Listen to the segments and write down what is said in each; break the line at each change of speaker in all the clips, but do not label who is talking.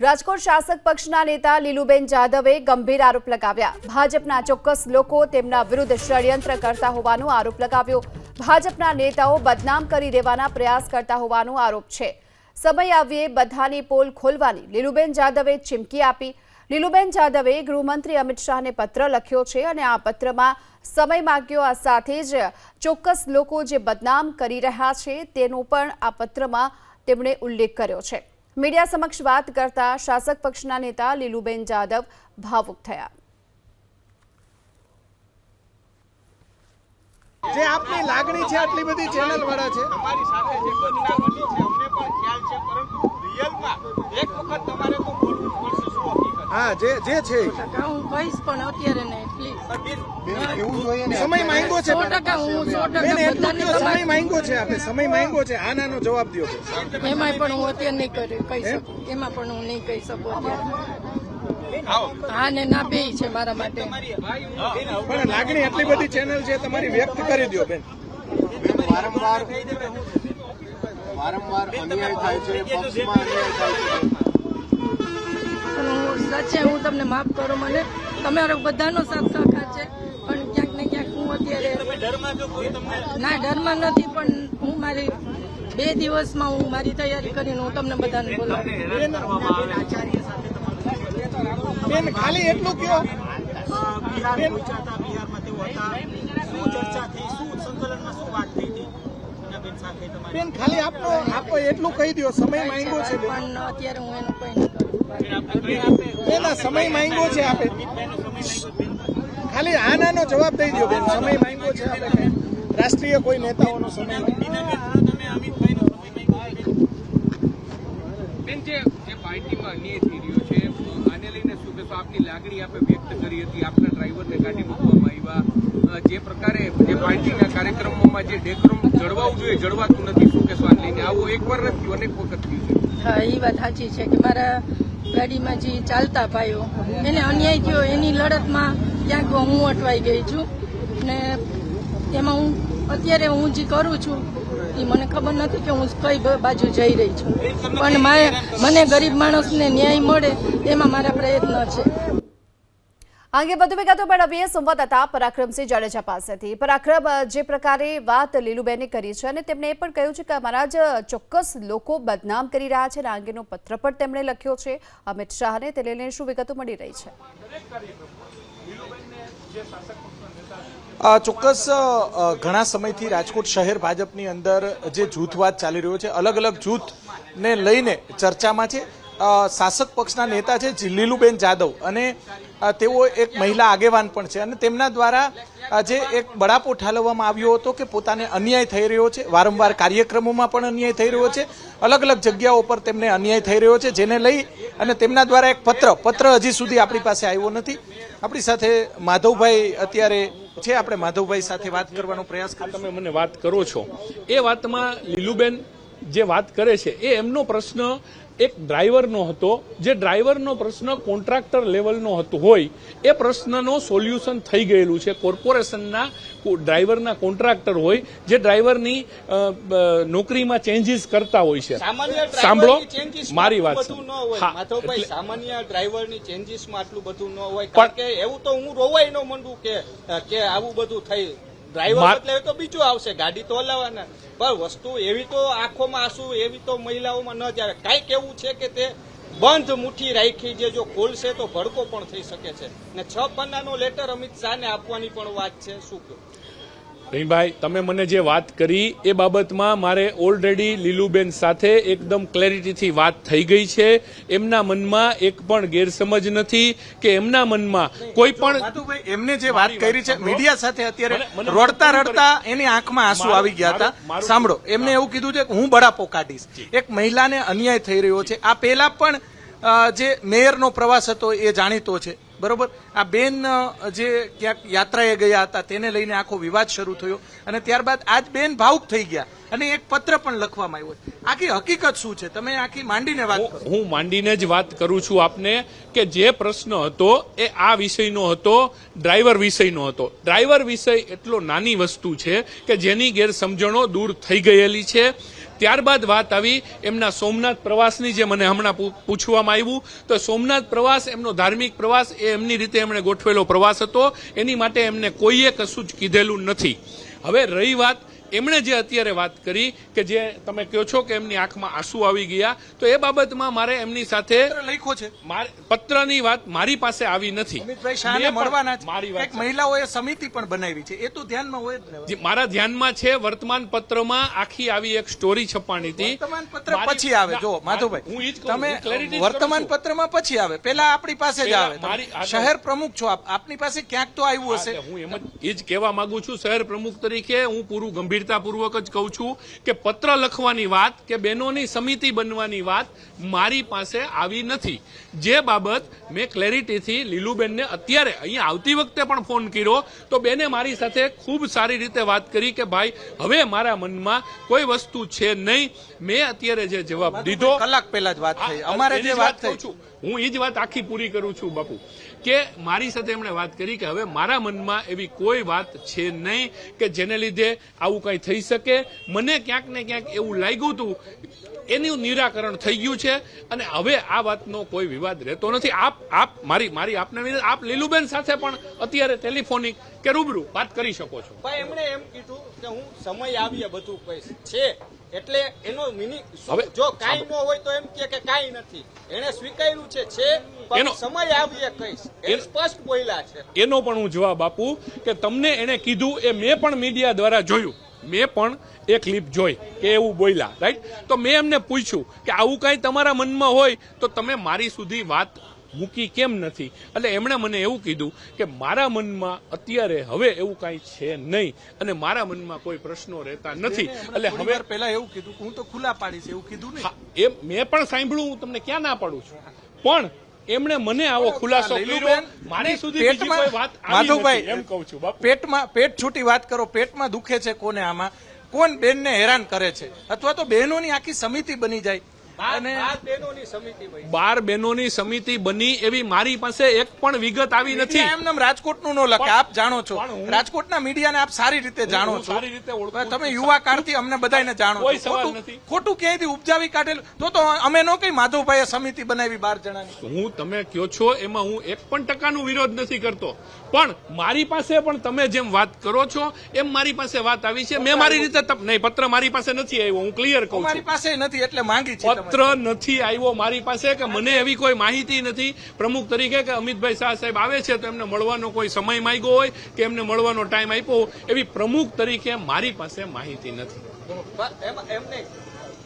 રાજકોટ શાસક પક્ષના નેતા લીલુબેન જાદવે ગંભીર આરોપ લગાવ્યા. ભાજપના ચોક્કસ લોકો તેમના વિરુદ્ધ ષડયંત્ર કરતા હોવાનો આરોપ લગાવ્યો. ભાજપના નેતાઓ બદનામ કરી દેવાના પ્રયાસ કરતા હોવાનો આરોપ છે. સમય આવ્યે બધાની પોલ ખોલવાની. લીલુબેન જાદવે ચીમકી આપી. લીલુબેન જાદવે ગૃહમંત્રી અમિત શાહને પત્ર લખ્યો છે અને આ પત્રમાં સમય માગ્યો આ સાથે જ ચોક્કસ લોકો જે બદનામ કરી રહ્યા છે તેનો પણ આ પત્રમાં તેમણે ઉલ્લેખ કર્યો છે. મીડિયા સમક્ષ વાત કરતા શાસક પક્ષના નેતા લીલુબેન જાદવ ભાવુક થયા.
જે આપની લાગણી છે આટલી બધી ચેનલ વાળા છે?
અમારી સાથે જે ઘટના બની છે અમને પણ ખ્યાલ છે પરંતુ રિયલમાં એક વખત તમારે તો બોલવું
હા જે જે છે
ટકા હું કહીશ પણ અત્યારે નહીં પ્લીઝ
સમય માંગ્યો છે સમય માંગ્યો છે આપણે સમય માંગ્યો છે આ નાનો જવાબ દો
એમાંય પણ હું અત્યારે નહીં કરી કહી શકું. એમાં પણ હું નહીં કહી શકું અત્યારે. હા ને ના બે છે મારા માટે.
પણ લાગણી એટલી બધી ચેનલ છે તમારી વ્યક્ત કરી દો બેન.
વારંવાર વારંવાર અન્યાય થાય છે પક્ષમાં અન્યાય થાય છે.
પણ હું હું તમને માફ કરો મને. તમારો બધાનો સાથ સહકાર છે પણ ક્યાંક ને ક્યાંક હું અત્યારે ના ડરમાં નથી પણ હું મારી બે દિવસમાં હું મારી તૈયારી કરીને હું તમને બધાને બોલાવું.
બેન ખાલી એટલું કયો
બેન.
ખાલી આપનો આપો એટલું કહી દો સમય માંગ્યો છે
પણ અત્યારે હું એનું કઈ
બેન સમય માંગ્યો છે આપે. ખાલી આ નાનો જવાબ દઈ દો બેન સમય માંગ્યો છે આપણે રાષ્ટ્રીય કોઈ નેતાઓનો સમય
બેન જે જે પાર્ટીમાં અન્યાય થઈ રહ્યો છે આને લઈને શું કહેશો? આપની લાગણી આપે વ્યક્ત કરી હતી આપના ડ્રાઈવરને કાઢી મૂકવામાં આવ્યા. જે પ્રકારે જે પાર્ટીના કાર્યક્રમોમાં જે ડેકોરમ જળવાવું જોઈએ જળવાતું નથી શું કહેશો આને લઈને? આવું એકવાર નથી અનેક વખત થયું છે.
હા એ વાત સાચી છે કે મારા ગાડીમાં જે ચાલતા ભાઈઓ એને અન્યાય થયો, એની લડતમાં ક્યાંક હું અટવાઈ ગઈ છું. ને એમાં હું, અત્યારે હું જે કરું છું, એ મને ખબર નથી કે હું કઈ બાજુ જઈ રહી છું. પણ મને ગરીબ માણસને ન્યાય મળે, એમાં મારા પ્રયત્ન છે.
આ અંગે વધુ વિગતો મેળવીએ. સંવાદદાતા પરાક્રમસિંહ જાડેજા પાસેથી. પરાક્રમ જે પ્રકારે વાત લીલુબેને કરી છે અને તેમણે એ પણ કહ્યું છે કે અમારા જ ચોક્કસ લોકો બદનામ કરી રહ્યા છે અને આ અંગેનો પત્ર પણ તેમણે લખ્યો છે. અમિત શાહને તે લઈને શું વિગતો મળી રહી છે?
ચોક્કસ ઘણા સમયથી રાજકોટ શહેર ભાજપની અંદર જે જૂથવાદ ચાલી રહ્યો છે અલગ અલગ જૂથને લઈને ચર્ચામાં છે. શાસક પક્ષના નેતા છે લીલુબેન જાદવ. અને તેઓ એક મહિલા આગેવાન પણ છે. અને તેમના દ્વારા જે એક બળાપો ઠાલવવામાં આવ્યો હતો કે પોતાને અન્યાય થઈ રહ્યો છે વારંવાર કાર્યક્રમોમાં પણ અન્યાય થઈ રહ્યો છે અલગ અલગ જગ્યાઓ પર તેમને અન્યાય થઈ રહ્યો છે જેને લઈ અને તેમના દ્વારા એક પત્ર પત્ર હજી સુધી આપણી પાસે આવ્યો નથી. આપણી સાથે માધવભાઈ અત્યારે છે. આપણે માધવભાઈ સાથે વાત કરવાનો પ્રયાસ કરીશું.
તમે મને વાત કરો છો. એ વાતમાં લીલુબેન જે વાત કરે છે એ એમનો પ્રશ્ન એક ડ્રાઈવરનો હતો. જે ડ્રાઈવરનો પ્રશ્ન કોન્ટ્રાક્ટર લેવલનો હતો હોય એ પ્રશ્નનો સોલ્યુશન થઈ ગયેલું છે. કોર્પોરેશનના ડ્રાઈવરના કોન્ટ્રાક્ટર હોય જે ડ્રાઈવરની નોકરીમાં ચેન્જીસ કરતા હોય છે. સાંભળો મારી વાત
સામાન્ય ડ્રાઈવરની ચેન્જીસમાં આટલું બધું ન હોય. કારણ કે એવું તો હું રોવાય ન મંડું કે કે આવું બધું થઈ ડ્રાઈવર એટલે તો બીજું આવશે ગાડી તો લાવવાના પણ વસ્તુ એવી તો આંખોમાં આંસુ એવી તો મહિલાઓમાં ન જાય. કાંઈક એવું છે કે તે બંધ મુઠ્ઠી રાખી જે જો ખોલશે તો ભડકો પણ થઈ શકે છે. ને છ પન્નાનો લેટર અમિત શાહને આપવાની પણ વાત છે. શું કહ્યું
રહીભાઈ તમે મને જે વાત કરી એ બાબતમાં મારે ઓલરેડી લીલુબેન સાથે એકદમ ક્લેરિટીથી વાત થઈ ગઈ છે. એમના મનમાં એક પણ ગેરસમજ નથી કે એમના મનમાં કોઈ પણ
એમને જે વાત કરી છે મીડિયા સાથે અત્યારે રડતા રડતા એની આંખમાં આંસુ આવી ગયા હતા. સાંભળો એમને એવું કીધું છે કે હું બળાપો કાઢીશ. એક મહિલાને અન્યાય થઈ રહ્યો છે. આ પહેલા પણ જે મેયરનો પ્રવાસ હતો એ જાણીતો છે. બરોબર? આ બેન જે ક્યાંક યાત્રાએ ગયા હતા તેને લઈને આખો વિવાદ શરૂ થયો અને ત્યારબાદ આજ બેન ભાવુક થઈ ગયા અને એક પત્ર પણ લખવામાં આવ્યો આખી હકીકત શું છે? તમે આખી માંડીને વાત
હું માંડીને જ વાત કરું છું આપને કે જે પ્રશ્ન હતો એ આ વિષયનો હતો ડ્રાઈવર વિષયનો હતો. ડ્રાઈવર વિષય એટલો નાની વસ્તુ છે કે જેની ગેરસમજણો દૂર થઈ ગયેલી છે. ત્યારબાદ વાત આવી એમના સોમનાથ પ્રવાસની જે મને હમણાં પૂછવામાં આવ્યું, તો સોમનાથ પ્રવાસ, એમનો ધાર્મિક પ્રવાસ, એ એમની રીતે એમણે ગોઠવેલો પ્રવાસ હતો. એની માટે એમને કોઈએ કશું જ કીધેલું નથી. હવે રહી વાત એમણે જે અત્યારે વાત કરી કે જે તમે કહો છો કે એમની આંખમાં આંસુ આવી ગયા તો એ બાબતમાં મારે એમની સાથે
લખ્યો છે.
પત્રની વાત મારી પાસે આવી નથી. મારી વાત
મહિલાઓએ સમિતિ પણ બનાવી છે. એ તો ધ્યાનમાં હોય
મારા ધ્યાનમાં છે વર્તમાન પત્રમાં આખી આવી એક સ્ટોરી છપાણી હતી.
વર્તમાન પત્ર પછી આવે. જો
હું
માધવભાઈ
ઈ જ કહું,
તમે વર્તમાન પત્રમાં પછી આવે. પેલા આપણી પાસે જ આવે. શહેર પ્રમુખ છો. આપ આપની પાસે ક્યાંક તો આવ્યું હશે.
હા, એમ જ એ જ કહેવા માંગુ છું શહેર પ્રમુખ તરીકે હું પૂરું ગંભીરતાપૂર્વક જ કહું છું કે પત્ર લખવાની વાત કે બહેનોની સમિતિ બનવાની વાત મારી પાસે આવી નથી. જે બાબત મેં ક્લેરિટીથી લીલુબેનને અત્યારે અહીંયા આવતી વખતે પણ ફોન કર્યો તો બેને મારી સાથે ખૂબ સારી રીતે વાત કરી કે ભાઈ હવે મારા મનમાં કોઈ વસ્તુ છે નહીં. મેં અત્યારે જે જવાબ દીધો
કલાક પહેલા જ વાત થઈ. અમારે જે વાત થઈ
છું. હું એ જ વાત આખી પૂરી કરું છું બાપુ. કે મારી સાથે એમણે વાત કરી કે હવે મારા મનમાં એવી કોઈ વાત છે નહીં કે જેને લીધે આવું કંઈ થઈ શકે. મને ક્યાંક ને ક્યાંક એવું લાગ્યું હતું એનું નિરાકરણ થઈ ગયું છે અને હવે આ વાતનો કોઈ વિવાદ રહેતો નથી. આપ આપ મારી મારી આપને વિનંતી, આપ લીલુબેન સાથે પણ અત્યારે ટેલિફોનિક કે રૂબરૂ વાત કરી શકો છો.
પણ એમણે એમ કીધું કે હું સમય આવીએ બધું કહીશ. છે. એટલે એનો મિનિંગ
હવે
જો કાંઈ ન હોય તો એમ કે કાંઈ નથી. એને સ્વીકાર્યું છે છે
એનો-
સમય આવીએ કહીશ. એ સ્પષ્ટ બોલ્યા છે.
એનો પણ હું જવાબ આપું કે તમને એને કીધું એ મેં પણ મીડિયા દ્વારા જોયું. મેં પણ એ ક્લિપ જોઈ કે એવું બોલ્યા રાઈટ તો મેં એમને પૂછ્યું કે આવું કાંઈ તમારા મનમાં હોય તો તમે મારી સુધી વાત મૂકી કેમ નથી? એટલે એમણે મને એવું કીધું કે મારા મનમાં અત્યારે હવે એવું કાંઈ છે નહીં અને મારા મનમાં કોઈ પ્રશ્નો રહેતા નથી. એટલે હવે
પહેલા એવું કીધું હું તો ખુલ્લા પાડીશ એવું કીધું
એ મેં પણ સાંભળ્યું હું તમને ક્યાં ના પાડું છું. પણ એમણે મને આવો ખુલાસો કર્યો. મારી સુધી બીજી
પેટમાં-
કોઈ વાત આવી
માધવભાઈ,
એમ કહું છું
પેટમાં પેટ છૂટી વાત કરો પેટમાં દુખે છે કોને આમાં? કોણ બેનને હેરાન કરે છે? અથવા તો બહેનોની આખી સમિતિ બની જાય. અને
બાર બહેનોની સમિતિ બની. એવી મારી પાસે એક પણ વિગત આવી નથી.
એમને રાજકોટનું નો લખે આપ જાણો છો. રાજકોટના મીડિયાને આપ સારી રીતે જાણો છો.
સારી રીતે
તમે યુવા કાળથી અમને બધાને જાણો છો. ખોટું- ખોટું ક્યાંયથી ઉપજાવી કાઢેલું? તો તો અમે નો કઈ માધવભાઈએ સમિતિ બનાવી બાર જણાની.
હું તમે કયો છો એમાં હું એક પણ ટકાનો વિરોધ નથી કરતો. પણ મારી પાસે પણ તમે જેમ વાત કરો છો એમ મારી પાસે વાત આવી છે. મેં મારી રીતે નહીં પત્ર મારી પાસે નથી આવ્યો હું ક્લિયર કહું મારી
પાસે નથી એટલે માંગી છે.
પત્ર નથી આવ્યો મારી પાસે કે મને એવી કોઈ માહિતી નથી. પ્રમુખ તરીકે કે અમિતભાઈ શાહ સાહેબ આવે છે તો એમને મળવાનો કોઈ સમય માંગ્યો હોય કે એમને મળવાનો ટાઈમ આપ્યો એવી પ્રમુખ તરીકે મારી પાસે માહિતી નથી.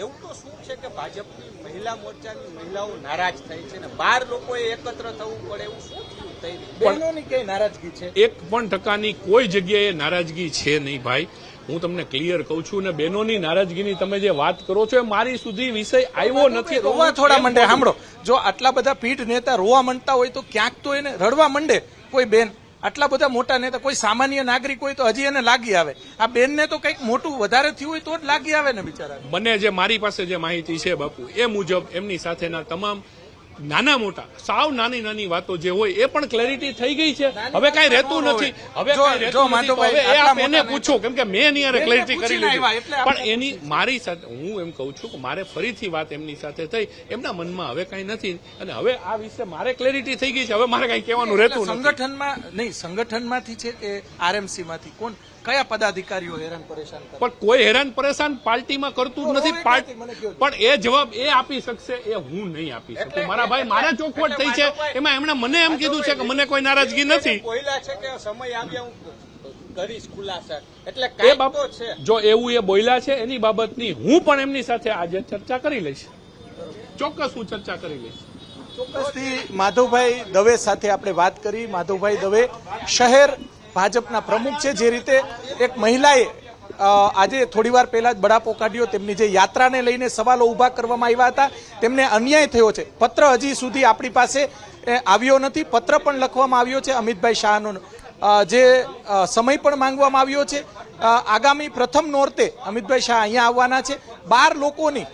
એવું તો શું છે કે ભાજપની મહિલા મોરચાની મહિલાઓ નારાજ થઈ છે ને બાર લોકોએ એકત્ર થવું પડે એવું શું થયું થઈ રહ્યું?
નારાજગી છે?
એક પણ ટકાની કોઈ જગ્યાએ નારાજગી છે નહીં ભાઈ. હું તમને ક્લિયર કહું છું ને બહેનોની નારાજગીની તમે જે વાત કરો છો એ મારી સુધી વિષય આવ્યો નથી
રોવા થોડા મંડે સાંભળો. જો આટલા બધા પીઠ નેતા રોવા માંડતા હોય તો ક્યાંક તો એને રડવા માંડે કોઈ બેન. આટલા બધા મોટા નેતા કોઈ સામાન્ય નાગરિક હોય તો હજી એને લાગી આવે. આ બેનને તો કંઈક મોટું વધારે થયું હોય તો જ લાગી આવે ને બિચારા
મને જે મારી પાસે જે માહિતી છે બાપુ એ મુજબ એમની સાથેના તમામ નાના મોટા સાવ નાની નાની વાતો જે હોય એ પણ ક્લેરિટી થઈ ગઈ છે. હવે કઈ રહેતું નથી. હવે હવે એને પૂછો કેમ કે મેં એની ક્લેરિટી કરી લીધી. પણ એની મારી સાથે હું એમ કહું છું કે મારે ફરીથી વાત એમની સાથે થઈ. એમના મનમાં હવે કઈ નથી. અને હવે આ વિશે મારે ક્લેરિટી થઈ ગઈ છે. હવે મારે કઈ કહેવાનું રહેતું
સંગઠનમાં નહીં સંગઠનમાંથી છે કે આરએમસી માંથી કોણ? કયા પદાધિકારીઓ હેરાન પરેશાન
પણ કોઈ હેરાન પરેશાન પાર્ટીમાં કરતું જ નથી. પાર્ટ-. પણ એ જવાબ એ આપી શકશે એ હું નહીં આપી શકું મારા ભાઈ મારા ચોખવટ થઈ છે. એમાં એમણે મને એમ કીધું છે કે મને કોઈ નારાજગી નથી.
બોલ્યા છે કે સમય આવ્યા કરીશ ખુલાસા. એટલે
એ
કાંઈક છે.
જો એવું એ બોલ્યા છે એની બાબતની હું પણ એમની સાથે આજે ચર્ચા કરી લઈશ. ચોક્કસ હું ચર્ચા કરી લઈશ.
ચોક્કસથી માધવભાઈ દવે સાથે આપણે વાત કરી. માધવભાઈ દવે શહેર ભાજપના પ્રમુખ છે જે રીતે એક મહિલાએ આજે થોડીવાર પહેલાં જ બડાપો કાઢ્યો. તેમની જે યાત્રાને લઈને સવાલો ઊભા કરવામાં આવ્યા હતા. તેમને અન્યાય થયો છે. પત્ર હજી સુધી આપણી પાસે આવ્યો નથી. પત્ર પણ લખવામાં આવ્યો છે અમિતભાઈ શાહનો. જે સમય પણ માંગવામાં આવ્યો છે. આગામી પ્રથમ નોરતે અમિતભાઈ શાહ અહીંયા આવવાના છે. બાર લોકોની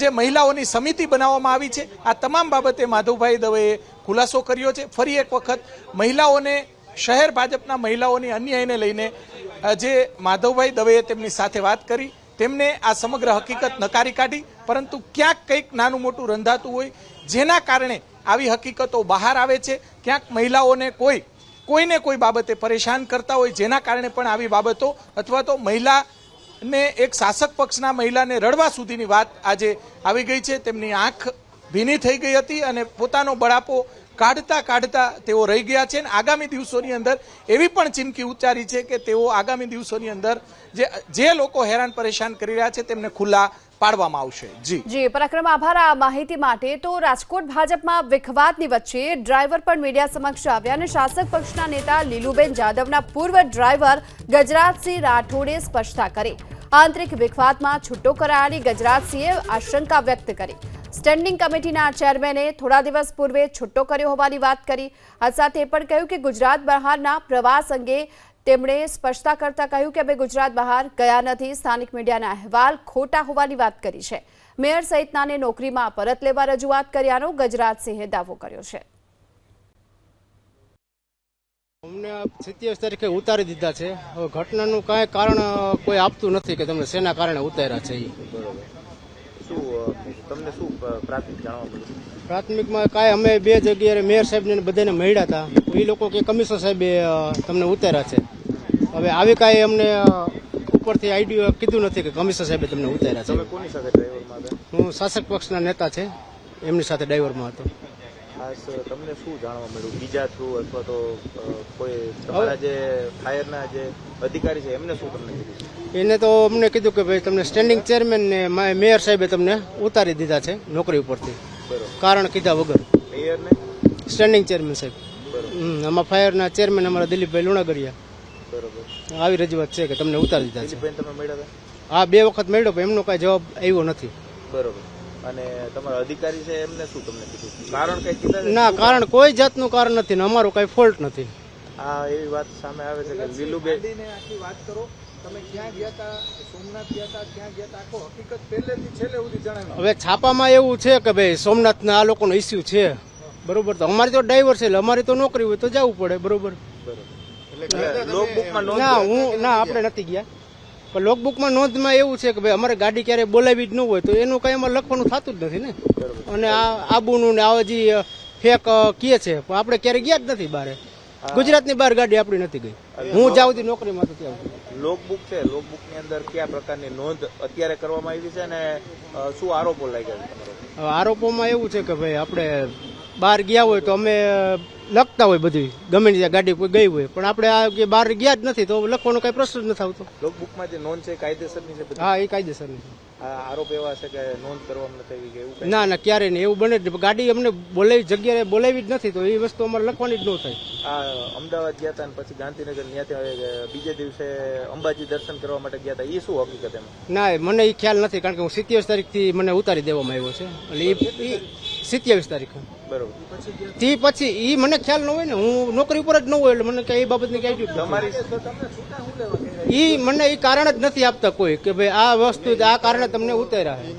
જે મહિલાઓની સમિતિ બનાવવામાં આવી છે. આ તમામ બાબતે માધવભાઈ દવેએ ખુલાસો કર્યો છે. ફરી એક વખત મહિલાઓને, શહેર ભાજપના મહિલાઓની અન્યાયને લઈને જે માધવભાઈ દવેએ તેમની સાથે વાત કરી. તેમને આ સમગ્ર હકીકત નકારી કાઢી. પરંતુ ક્યાંક કંઈક નાનું મોટું રંધાતું હોય, જેના કારણે આવી હકીકતો બહાર આવે છે. ક્યાંક મહિલાઓને કોઈ, કોઈને કોઈ બાબતે પરેશાન કરતા હોય, જેના કારણે પણ આવી બાબતો અથવા તો મહિલાને એક શાસક પક્ષના મહિલાને રડવા સુધીની વાત આજે આવી ગઈ છે. તેમની આંખ ભીની થઈ ગઈ હતી અને પોતાનો બળાપો કાઢતા કાઢતા તેઓ રહી ગયા છે અને આગામી દિવસોની અંદર એવી પણ ચીમકી ઉચ્ચારી છે કે તેઓ આગામી દિવસોની અંદર જે જે લોકો હેરાન પરેશાન કરી રહ્યા છે તેમને ખુલ્લા પાડવામાં આવશે. જી.
જી, પરાક્રમ આભાર આ માહિતી માટે. તો રાજકોટ ભાજપમાં વિખવાદની વચ્ચે ડ્રાઈવર પણ મીડિયા સમક્ષ આવ્યા અને શાસક પક્ષના નેતા લીલુબેન જાદવના પૂર્વ ડ્રાઈવર ગજરાતસિંહ રાઠોડે સ્પષ્ટતા કરી. આંતરિક વિખવાદમાં છૂટો કરાયાની ગજરાતસિંહે આશંકા વ્યક્ત કરી. સ્ટેન્ડિંગ કમિટીના ચેરમેને થોડા દિવસ પૂર્વે છુટ્ટો કર્યો હોવાની વાત કરી. આ સાથે પણ કહ્યું કે ગુજરાત બહારના પ્રવાસ અંગે તેમણે સ્પષ્ટતા કરતા કહ્યું કે અમે ગુજરાત બહાર ગયા નથી. સ્થાનિક મીડિયાના અહેવાલ ખોટા હોવાની વાત કરી છે. મેયર સહિતનાને નોકરીમાં પરત લેવા રજૂઆત કર્યાનો ગજરાતસિંહે દાવો કર્યો છે.
અમને સિત્તેર તારીખે ઉતારી દીધા છે. હવે ઘટનાનું કાંઈ કારણ કોઈ આપતું નથી કે તમને શેના કારણે ઉતાર્યા છે એ
શું તમને શું પ્રાથમિક જાણવા મળ્યું?
પ્રાથમિકમાં કાંઈ અમે બે જગ્યાએ મેયર સાહેબને ને બધાને મળ્યા હતા એ લોકો કે કમિશનર સાહેબે તમને ઉતાર્યા છે. હવે આવી કાંઈ અમને ઉપરથી આઈડિયો કીધું નથી કે કમિશનર સાહેબે તમને ઉતાર્યા છે. હું શાસક પક્ષના નેતા છે. એમની સાથે ડ્રાઈવરમાં હતો.
ખાસ તમને શું જાણવા મળ્યું? બીજા થ્રુ અથવા તો કોઈ તમારા જે ફાયરના જે અધિકારી છે એમને શું તમને કીધું?
એને તો અમને કીધું કે ભાઈ તમને સ્ટેન્ડિંગ ચેરમેન ને મેયર સાહેબે તમને ઉતારી દીધા છે નોકરી ઉપરથી. કારણ કીધા વગર.
મેયરને
સ્ટેન્ડિંગ ચેરમેન સાહેબ. આમાં ફાયરના ચેરમેન અમારા દિલીપભાઈ લુણાગરિયા
બરોબર.
આવી રજૂઆત છે કે તમને ઉતારી દીધા છે.
મળ્યા
હા બે વખત મળ્યો પણ એમનો કાંઈ જવાબ આવ્યો નથી.
બરોબર. અને તમારા અધિકારી છે એમને શું તમને કીધું? કારણ કઈ કીધું
ના કારણ કોઈ જાતનું કારણ નથી ને અમારો કઈ ફોલ્ટ નથી.
આ એવી વાત સામે આવે છે કે લીલુબેન
આખી વાત કરો.
હવે છાપામાં એવું છે કે ભાઈ સોમનાથના આ લોકોનો ઇસ્યુ છે. બરોબર તો અમારી તો ડ્રાઈવર છે એટલે અમારી તો નોકરી હોય તો જવું પડે બરોબર? ના હું ના આપણે નથી ગયા. પણ લોકબુકમાં નોંધમાં એવું છે કે ભાઈ અમારે ગાડી ક્યારે બોલાવી જ ન હોય તો એનું કંઈ અમારે લખવાનું થતું જ નથી ને. અને આ આબુનું ને આવા જે ફેક કીએ છે પણ આપણે ક્યારે ગયા જ નથી બહાર. ગુજરાતની બહાર ગાડી આપણી નથી ગઈ. હું જાઉં છું નોકરીમાં તો ત્યાં.
લોકબુક છે લોકબુકની અંદર કયા પ્રકારની નોંધ અત્યારે કરવામાં આવી છે અને શું આરોપો લાગ્યા છે
આરોપોમાં એવું છે કે ભાઈ આપણે બહાર ગયા હોય તો અમે લખતા હોય બધું ગમે ત્યાં ગાડી કોઈ ગઈ હોય. પણ આપણે આ કે બહાર ગયા જ નથી તો લખવાનો કઈ પ્રશ્ન જ નથી આવતો.
લોકબુકમાં જે નોંધ છે કાયદેસરની છે
હા એ કાયદેસરની છે.
આરોપ એવા છે કે નોંધ કરવામાં નથી આવી એવું
ના ના ક્યારે નહીં. એવું બને જ ગાડી અમને બોલાવી જગ્યાએ બોલાવી જ નથી તો એ વસ્તુ અમારે લખવાની જ ન થાય.
આ અમદાવાદ ગયા હતા પછી ગાંધીનગર ત્યાંથી બીજે દિવસે અંબાજી દર્શન કરવા માટે ગયા હતા એ શું હકીકત એમાં?
ના મને એ ખ્યાલ નથી કારણ કે હું સિત્યાવીસ તારીખથી મને ઉતારી દેવામાં આવ્યો છે. એટલે એ સિત્યાવીસ તારીખ.
બરોબર.
તે પછી એ મને ખ્યાલ ન હોય ને હું નોકરી ઉપર જ ન હોય એટલે મને કઈ એ બાબતની કઈ નથી. મને એ કારણ જ નથી આપતા કોઈ કે ભાઈ આ વસ્તુ આ કારણે તમને ઉતાર્યા છે